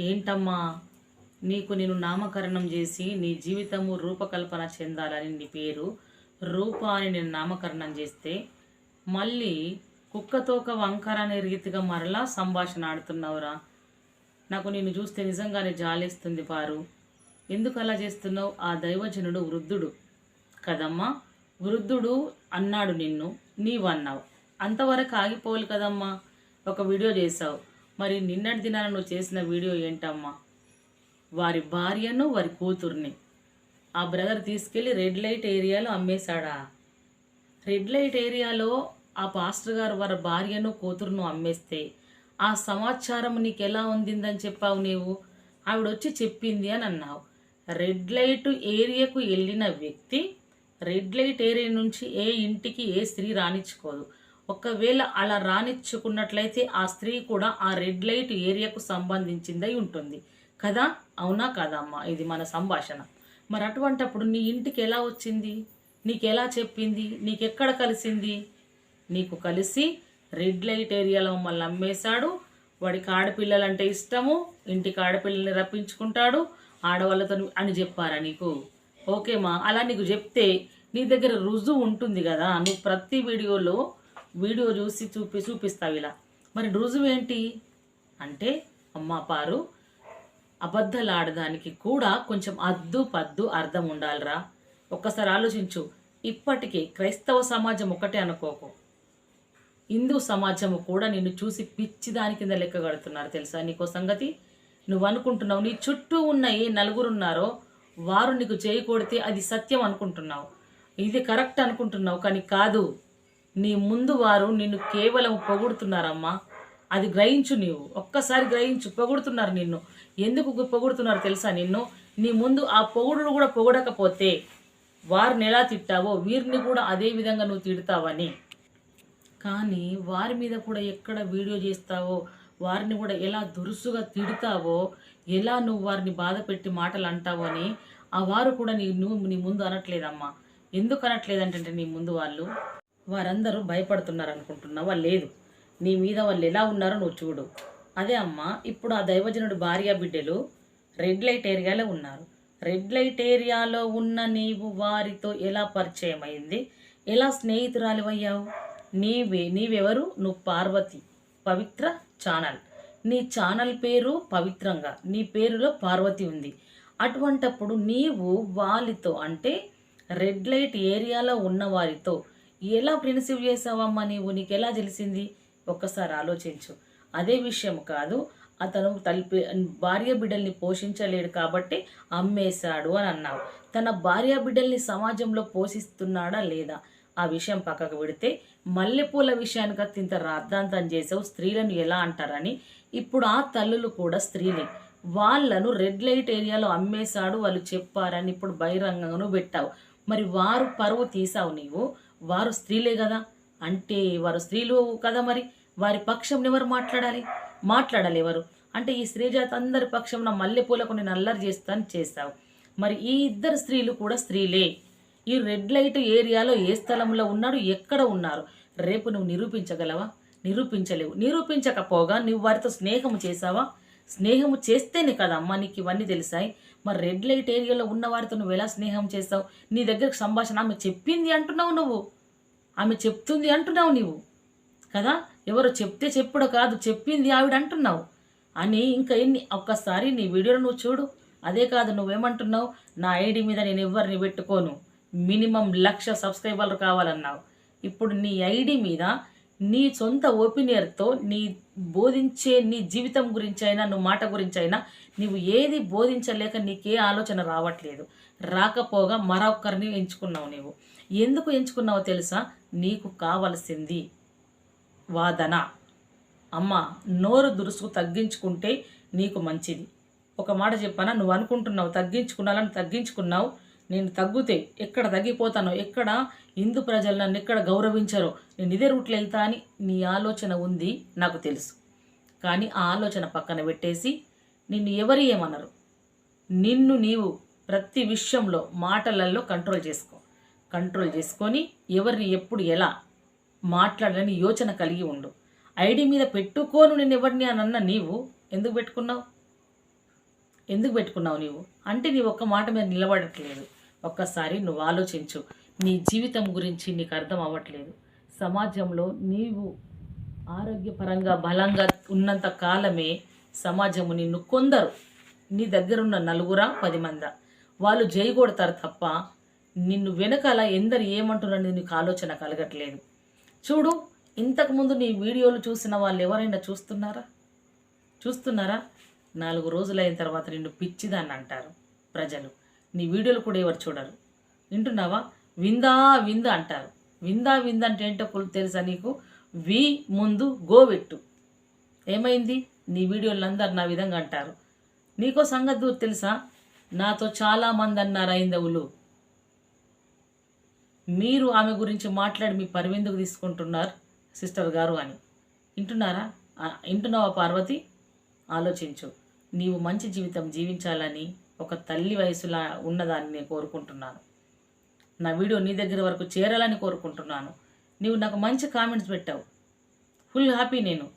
ఏంటమ్మా? నీకు నేను నామకరణం చేసి నీ జీవితము రూపకల్పన చెందాలని నీ పేరు రూప అని నేను నామకరణం చేస్తే మళ్ళీ కుక్కతోక వంకర అనే రీతిగా మరలా సంభాషణ ఆడుతున్నావురా. నాకు నిన్ను చూస్తే నిజంగానే జాలేస్తుంది పారు. ఎందుకు అలా చేస్తున్నావు? ఆ దైవజనుడు వృద్ధుడు. కదమ్మా? వృద్ధుడు అన్నాడు నిన్ను. నీవన్నావు. అంతవరకు ఆగిపోవాలి కదమ్మా. ఒక వీడియో చేసావు మరి నిన్నటి దినాన నువ్వు చేసిన వీడియో ఏంటమ్మా? వారి భార్యను వారి కూతుర్ని. ఆ బ్రదర్ తీసుకెళ్ళి రెడ్ లైట్ ఏరియాలో అమ్మేశాడా? రెడ్ లైట్ ఏరియాలో ఆ పాస్టర్ గారు వారి భార్యను కూతురును అమ్మేస్తే ఆ సమాచారం నీకు ఎలా ఉందిందని చెప్పావు నీవు? ఆవిడ వచ్చి చెప్పింది అని అన్నావు. రెడ్ లైట్ ఏరియాకు వెళ్ళిన వ్యక్తి రెడ్ లైట్ ఏరియా నుంచి ఏ ఇంటికి ఏ స్త్రీ రానిచ్చుకోదు. ఒకవేళ అలా రానిచ్చుకున్నట్లయితే ఆ స్త్రీ కూడా ఆ రెడ్ లైట్ ఏరియాకు సంబంధించిందై ఉంటుంది. కదా? అవునా కదా అమ్మా? ఇది మన సంభాషణ. మరి అటువంటప్పుడు నీ ఇంటికి ఎలా వచ్చింది? నీకు ఎలా చెప్పింది? నీకెక్కడ కలిసింది? నీకు కలిసి రెడ్ లైట్ ఏరియాలో మమ్మల్ని అమ్మేశాడు వాడికి ఆడపిల్లలంటే ఇష్టము. ఇంటికి ఆడపిల్లల్ని రప్పించుకుంటాడు. ఆడవాళ్ళతో అని చెప్పారా నీకు? ఓకేమా అలా నీకు చెప్తే నీ దగ్గర రుజువు ఉంటుంది కదా. నువ్వు ప్రతి వీడియోలో వీడియో చూసి చూపి చూపిస్తావు ఇలా. మరి రుజువు ఏంటి? అంటే అమ్మా పారు అబద్ధాలు ఆడడానికి కూడా కొంచెం అద్దు పద్దు అర్థం ఉండాలిరా. ఒక్కసారి ఆలోచించు. ఇప్పటికే క్రైస్తవ సమాజం ఒకటే అనుకోకు. హిందూ సమాజము కూడా నిన్ను చూసి పిచ్చి దాని కింద లెక్క కడుతున్నారు తెలుసా నీకో సంగతి? నువ్వు అనుకుంటున్నావు నీ చుట్టూ ఉన్న ఏ నలుగురున్నారో వారు నీకు చేయకూడితే అది సత్యం అనుకుంటున్నావు. ఇది కరెక్ట్ అనుకుంటున్నావు కానీ కాదు. నీ ముందు వారు నిన్ను కేవలం పొగుడుతున్నారమ్మా. అది గ్రహించు నీవు. ఒక్కసారి గ్రహించు పొగుడుతున్నారు నిన్ను. ఎందుకు పొగుడుతున్నారు తెలుసా నిన్ను? నీ ముందు ఆ పొగుడును కూడా పొగడకపోతే వారిని ఎలా తిట్టావో వీరిని కూడా అదే విధంగా నువ్వు తిడతావని. కానీ వారి మీద కూడా ఎక్కడ వీడియో చేస్తావో వారిని కూడా ఎలా దురుసుగా తిడతావో ఎలా నువ్వు వారిని బాధ పెట్టి మాటలు అంటావో అని ఆ వారు కూడా నీ నువ్వు నీ ముందు అనట్లేదమ్మా. ఎందుకు అనట్లేదంటే నీ ముందు వాళ్ళు? వారందరూ భయపడుతున్నారు అనుకుంటున్నావా లేదు. నీ మీద వాళ్ళు ఎలా ఉన్నారో నువ్వు చూడు. అదే అమ్మా ఇప్పుడు ఆ దైవజనుడు భార్య బిడ్డలు రెడ్ లైట్ ఏరియాలో ఉన్నారు. రెడ్ లైట్ ఏరియాలో ఉన్న నీవు వారితో ఎలా పరిచయం అయింది? ఎలా స్నేహితురాలివయ్యావు? నీవే నీవెవరు? నువ్వు పార్వతి పవిత్ర ఛానల్. నీ ఛానల్ పేరు పవిత్రంగా నీ పేరులో పార్వతి ఉంది. అటువంటప్పుడు నీవు వాళ్ళతో అంటే రెడ్ లైట్ ఏరియాలో ఉన్న వారితో ఎలా ప్రిన్సివ్ చేసావమ్మా నీవు? నీకు ఎలా తెలిసింది? ఒక్కసారి ఆలోచించు. అదే విషయం కాదు అతను తల్పి భార్య బిడ్డల్ని పోషించలేడు కాబట్టి అమ్మేశాడు అని అన్నావు. తన భార్య బిడ్డల్ని సమాజంలో పోషిస్తున్నాడా లేదా? ఆ విషయం పక్కకు పెడితే మల్లెపూల విషయానికి అత్త ఇంత రాద్ధాంతం చేసావు స్త్రీలను ఎలా అంటారని. ఇప్పుడు ఆ తల్లులు కూడా స్త్రీలే. వాళ్ళను రెడ్ లైట్ ఏరియాలో అమ్మేశాడు వాళ్ళు చెప్పారని ఇప్పుడు బహిరంగంగాను పెట్టావు. మరి వారు పరువు తీసావు నీవు? వారు స్త్రీలే కదా? అంటే వారు స్త్రీలు కదా మరి? వారి పక్షం ఎవరు మాట్లాడాలి? మాట్లాడాలి ఎవరు? అంటే ఈ స్త్రీ జాతి అందరి పక్షం నా మల్లెపూలకు నేను అల్లరి చేస్తాను చేస్తావు. మరి ఈ ఇద్దరు స్త్రీలు కూడా స్త్రీలే. ఈ రెడ్ లైట్ ఏరియాలో ఏ స్థలంలో ఉన్నాడు ఎక్కడ ఉన్నారు? రేపు నువ్వు నిరూపించగలవా? నిరూపించలేవు. నిరూపించకపోగా నువ్వు వారితో స్నేహము చేసావా స్నేహము చేస్తేనే కదా అమ్మ నీకు ఇవన్నీ తెలిసాయి. మరి రెడ్ లైట్ ఏరియాలో ఉన్న వారితో నువ్వు ఎలా స్నేహం చేస్తావు? నీ దగ్గరకు సంభాషణ ఆమె చెప్పింది అంటున్నావు నువ్వు. ఆమె చెప్తుంది అంటున్నావు నీవు. కదా? ఎవరు చెప్తే చెప్పుడు కాదు చెప్పింది ఆవిడ అంటున్నావు. అని ఇంకా ఎన్ని ఒక్కసారి నీ వీడియోలో నువ్వు చూడు. అదే కాదు నువ్వేమంటున్నావు? నా ఐడి మీద నేను ఎవరిని పెట్టుకోను. మినిమం లక్ష సబ్స్క్రైబర్లు కావాలన్నావు. ఇప్పుడు నీ ఐడి మీద నీ సొంత ఒపీనియన్తో నీ బోధించే నీ జీవితం గురించి అయినా నువ్వు మాట గురించి అయినా నువ్వు ఏది బోధించలేక నీకే ఆలోచన రావట్లేదు. రాకపోగా మరొకరిని ఎంచుకున్నావు నీవు. ఎందుకు ఎంచుకున్నావో తెలుసా? నీకు కావలసింది వాదన. అమ్మ నోరు దురుసుకు తగ్గించుకుంటే నీకు మంచిది. ఒక మాట చెప్పానా? నువ్వు అనుకుంటున్నావు తగ్గించుకున్నాలని తగ్గించుకున్నావు. నేను తగ్గుతే ఎక్కడ తగ్గిపోతానో ఎక్కడ హిందూ ప్రజలు నన్ను ఎక్కడ గౌరవించరో నేను ఇదే రూట్లో వెళ్తా అని నీ ఆలోచన ఉంది నాకు తెలుసు. కానీ ఆ ఆలోచన పక్కన పెట్టేసి నిన్ను ఎవరు ఏమనరు? నిన్ను నీవు ప్రతి విషయంలో మాటలలో కంట్రోల్ చేసుకో. కంట్రోల్ చేసుకొని ఎవరిని ఎప్పుడు ఎలా మాట్లాడాలని యోచన కలిగి ఉండు. ఐడి మీద పెట్టుకోను నేను ఎవరిని అని అన్న నీవు ఎందుకు పెట్టుకున్నావు? ఎందుకు పెట్టుకున్నావు నీవు? అంటే నీ ఒక్క మాట మీద నిలబడట్లేదు. ఒక్కసారి నువ్వు ఆలోచించు. నీ జీవితం గురించి నీకు అర్థం అవ్వట్లేదు. సమాజంలో నీవు ఆరోగ్యపరంగా బలంగా ఉన్నంత కాలమే సమాజము నిన్ను కొందరు. నీ దగ్గరున్న నలుగురా పది మందా? వాళ్ళు జై కొడతారు తప్ప నిన్ను వెనకాల ఎందరు ఏమంటున్నారని నీకు ఆలోచన కలగట్లేదు. చూడు ఇంతకుముందు నీ వీడియోలు చూసిన వాళ్ళు ఎవరైనా చూస్తున్నారా? చూస్తున్నారా? నాలుగు రోజులైన తర్వాత నిన్ను పిచ్చిదాన్ని అంటారు ప్రజలు. నీ వీడియోలు కూడా ఎవరు చూడరు. వింటున్నావా? విందా విందా అంటారు. విందా విందా అంటే ఏంటో తెలుసా నీకు? వి ముందు గోవెట్టు ఏమైంది? నీ వీడియోలు అందరు నా విధంగా అంటారు. నీకో సంగతి తెలుసా? నాతో చాలా మంది అన్నారు ఐందవులు మీరు ఆమె గురించి మాట్లాడి మీ పరివెందుకు తీసుకుంటున్నారు సిస్టర్ గారు అని. వింటున్నారా? వింటున్నావా పార్వతి? ఆలోచించు. నీవు మంచి జీవితం జీవించాలని ఒక తల్లి వయసులా ఉన్నదాన్ని నేను కోరుకుంటున్నాను. నా వీడియో నీ దగ్గర వరకు చేరాలని కోరుకుంటున్నాను. నీవు నాకు మంచి కామెంట్స్ పెట్టావు. ఫుల్ హ్యాపీ నేను.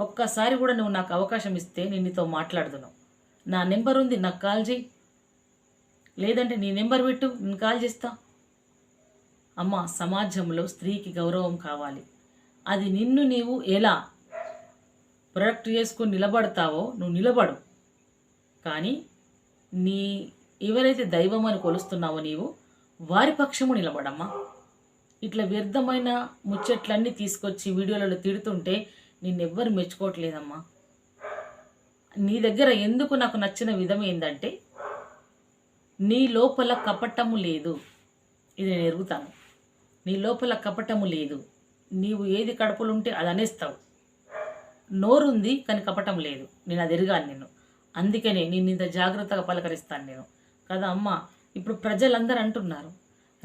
ఒక్కసారి కూడా నువ్వు నాకు అవకాశం ఇస్తే నేను నీతో నా నెంబర్ ఉంది నాకు కాల్ చేయి. లేదంటే నీ నెంబర్ పెట్టు నేను కాల్ చేస్తా. అమ్మ సమాజంలో స్త్రీకి గౌరవం కావాలి. అది నిన్ను నీవు ఎలా ప్రొడక్ట్ చేసుకొని నిలబడతావో నువ్వు నిలబడు. కానీ నీ ఎవరైతే దైవం అని కొలుస్తున్నావో నీవు వారి పక్షము నిలబడమ్మా. ఇట్లా వ్యర్థమైన ముచ్చట్లన్నీ తీసుకొచ్చి వీడియోలలో తిడుతుంటే నిన్నెవ్వరు మెచ్చుకోవట్లేదమ్మా. నీ దగ్గర ఎందుకు నాకు నచ్చిన విధం ఏంటంటే నీ లోపల కపటము లేదు. ఇది నేను ఎరుగుతాను. నీ లోపల కపటము లేదు. నీవు ఏది కడుపులు ఉంటే అది అనేస్తావు. నోరుంది కానీ కపటం లేదు. నేను అది ఎరగాను నేను అందుకనే నేను ఇంత జాగ్రత్తగా పలకరిస్తాను నేను. కదా అమ్మ? ఇప్పుడు ప్రజలందరూ అంటున్నారు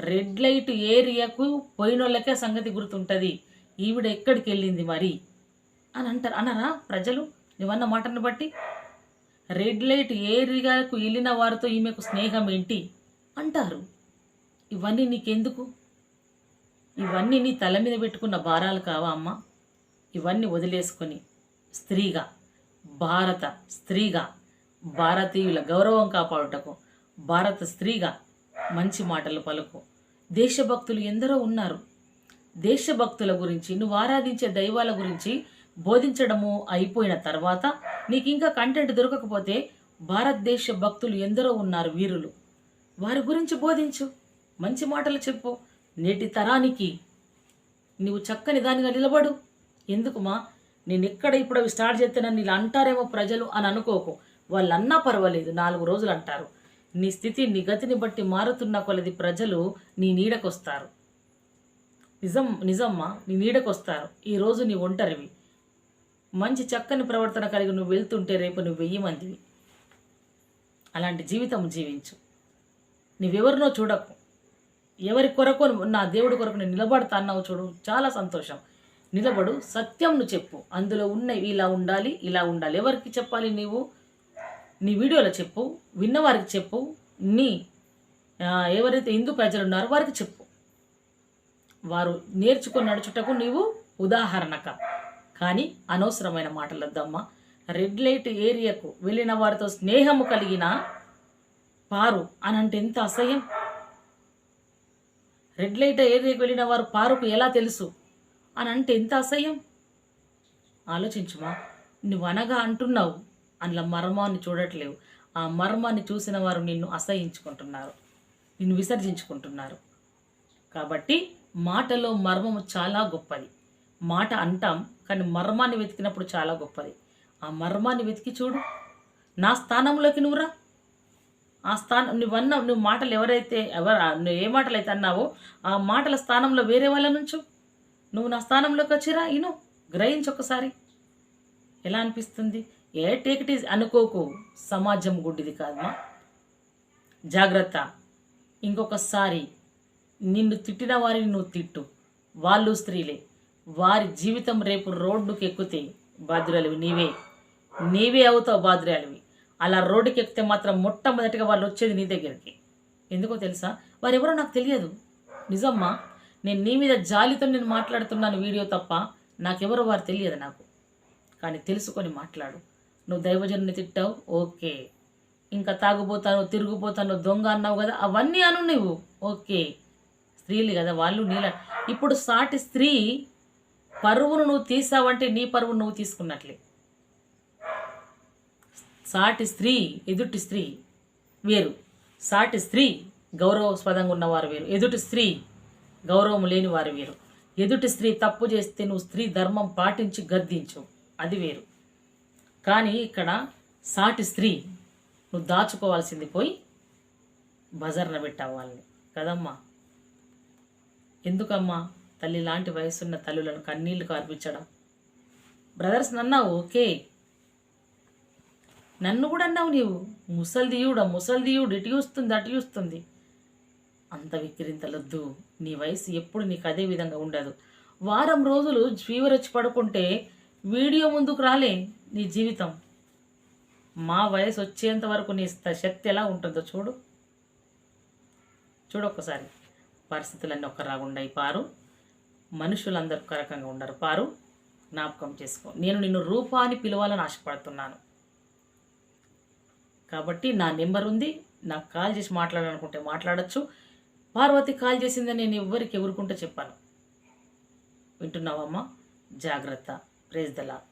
రెడ్ లైట్ ఏరియాకు పోయిన వాళ్ళకే సంగతి గుర్తుంటుంది. ఈవిడ ఎక్కడికి వెళ్ళింది మరి? అని అంటారు. అనరా ప్రజలు? నువ్వన్న మాటను బట్టి రెడ్ లైట్ ఏరియాకు వెళ్ళిన వారితో ఈమెకు స్నేహం ఏంటి? అంటారు. ఇవన్నీ నీకెందుకు? ఇవన్నీ నీ తల మీద పెట్టుకున్న భారాలు కావా అమ్మ? ఇవన్నీ వదిలేసుకొని స్త్రీగా భారత స్త్రీగా భారతీయుల గౌరవం కాపాడుటకు భారత స్త్రీగా మంచి మాటలు పలుకు. దేశభక్తులు ఎందరో ఉన్నారు. దేశభక్తుల గురించి నువ్వు ఆరాధించే దైవాల గురించి బోధించడము అయిపోయిన తర్వాత నీకు ఇంకా కంటెంట్ దొరకకపోతే భారతదేశ భక్తులు ఎందరో ఉన్నారు వీరులు. వారి గురించి బోధించు. మంచి మాటలు చెప్పు. నేటి తరానికి నువ్వు చక్కని దానిగా నిలబడు. ఎందుకుమా? నేను ఎక్కడ ఇప్పుడు అవి స్టార్ట్ చేస్తానని నీళ్ళు అంటారేమో ప్రజలు అని అనుకోకు. వాళ్ళు అన్నా పర్వాలేదు. నాలుగు రోజులు అంటారు. నీ స్థితి నీ గతిని బట్టి మారుతున్న కొలది ప్రజలు నీ నీడకొస్తారు. నిజం నిజమ్మా. నీ నీడకొస్తారు. ఈరోజు నీ ఒంటరివి. మంచి చక్కని ప్రవర్తన కలిగి నువ్వు వెళ్తుంటే రేపు నువ్వు వెయ్యి మందివి. అలాంటి జీవితం జీవించు. నువ్వెవరినో చూడకు. ఎవరి కొరకు నా దేవుడి కొరకు నేను నిలబడతా అన్నావు చూడు చాలా సంతోషం. నిలబడు సత్యం నువ్వు చెప్పు. అందులో ఉన్న ఇలా ఉండాలి ఇలా ఉండాలి. ఎవరికి చెప్పాలి నీవు? నీ వీడియోలో చెప్పు విన్నవారికి చెప్పు. నీ ఎవరైతే హిందూ ప్రజలు ఉన్నారో వారికి చెప్పు. వారు నేర్చుకొని నడుచుటకు నీవు ఉదాహరణక. కానీ అనవసరమైన మాటలద్దమ్మా. రెడ్ లైట్ ఏరియాకు వెళ్ళిన వారితో స్నేహము కలిగిన పారు అని అంటే ఎంత అసహ్యం? రెడ్ లైట్ ఏరియాకి వెళ్ళిన వారు పారుకు ఎలా తెలుసు? అని అంటే ఎంత అసహ్యం? ఆలోచించుమా నువ్వు అనగా అంటున్నావు అందులో మర్మాన్ని చూడట్లేవు. ఆ మర్మాన్ని చూసిన వారు నిన్ను అసహించుకుంటున్నారు నిన్ను విసర్జించుకుంటున్నారు. కాబట్టి మాటలో మర్మము చాలా గొప్పది. మాట అంటాం కానీ మర్మాన్ని వెతికినప్పుడు చాలా గొప్పది. ఆ మర్మాన్ని వెతికి చూడు. నా స్థానంలోకి నువ్వురా ఆ స్థానం నువ్వన్న నువ్వు మాటలు ఎవరైతే ఎవరు నువ్వు ఏ మాటలు అయితే అన్నావో ఆ మాటల స్థానంలో వేరే వాళ్ళ నుంచు నువ్వు నా స్థానంలోకి వచ్చిరా ఇను. గ్రహించి ఒకసారి. ఎలా అనిపిస్తుంది? ఏ టేక్ ఇట్ ఈజ్ అనుకోకు. సమాజం గుడ్డిది కాదమ్మా జాగ్రత్త. ఇంకొకసారి నిన్ను తిట్టిన వారిని నువ్వు తిట్టు. వాళ్ళు స్త్రీలే. వారి జీవితం రేపు రోడ్డుకి ఎక్కితే బాధ్యురాలివి నీవే. నీవే అవుతావు బాధ్యురాలివి. అలా రోడ్డుకి ఎక్కితే మాత్రం మొట్టమొదటిగా వాళ్ళు వచ్చేది నీ దగ్గరికి. ఎందుకో తెలుసా? వారెవరో నాకు తెలియదు. నిజమ్మా నేను నీ మీద జాలితో నేను మాట్లాడుతున్నాను వీడియో తప్ప నాకెవరో వారు తెలియదు నాకు. కానీ తెలుసుకొని మాట్లాడు. నువ్వు దైవజనుని తిట్టావు? ఓకే. ఇంకా తాగుపోతాను తిరిగిపోతాను దొంగ అన్నావు కదా అవన్నీ అను నువ్వు ఓకే. స్త్రీలు కదా వాళ్ళు నీళ్ళ ఇప్పుడు సాటి స్త్రీ పరువును నువ్వు తీసావంటే నీ పరువును నువ్వు తీసుకున్నట్లే. సాటి స్త్రీ ఎదుటి స్త్రీ వేరు. సాటి స్త్రీ గౌరవస్పదంగా ఉన్నవారు వేరు. ఎదుటి స్త్రీ గౌరవం లేని వారు వేరు. ఎదుటి స్త్రీ తప్పు చేస్తే నువ్వు స్త్రీ ధర్మం పాటించి గద్దించు. అది వేరు. కానీ ఇక్కడ సాటి స్త్రీ నువ్వు దాచుకోవాల్సింది పోయి బజార్న పెట్టావు వాళ్ళని. కదమ్మా? ఎందుకమ్మా? తల్లి లాంటి వయసున్న తల్లులను కన్నీళ్ళు కార్పించడం. బ్రదర్స్ నన్నా ఓకే. నన్ను కూడా అన్నావు నీవు. ముసల్దియుడ ముసల్దియుడు ఇటు చూస్తుంది అటు చూస్తుంది. అంత విక్రింతలొద్దు. నీ వయసు ఎప్పుడు నీకు అదే విధంగా ఉండదు. వారం రోజులు ఫీవర్ వచ్చి పడుకుంటే వీడియో ముందుకు రాలే నీ జీవితం. మా వయసు వచ్చేంత వరకు నీ శక్తి ఎలా ఉంటుందో చూడు. చూడొక్కసారి పరిస్థితులన్నీ ఒక్క రాగుండాయి పారు. మనుషులందరూ ఒక రకంగా ఉండరు. పారు జ్ఞాపకం చేసుకో. నేను నిన్ను రూపాన్ని పిలవాలని ఆశపడుతున్నాను. కాబట్టి నా నెంబర్ ఉంది. నాకు కాల్ చేసి మాట్లాడాలనుకుంటే మాట్లాడచ్చు. పార్వతి కాల్ చేసిందని నేను ఎవ్వరికి ఎవరుకుంటే చెప్పాను. వింటున్నావమ్మా జాగ్రత్త. ప్రేజ్దలా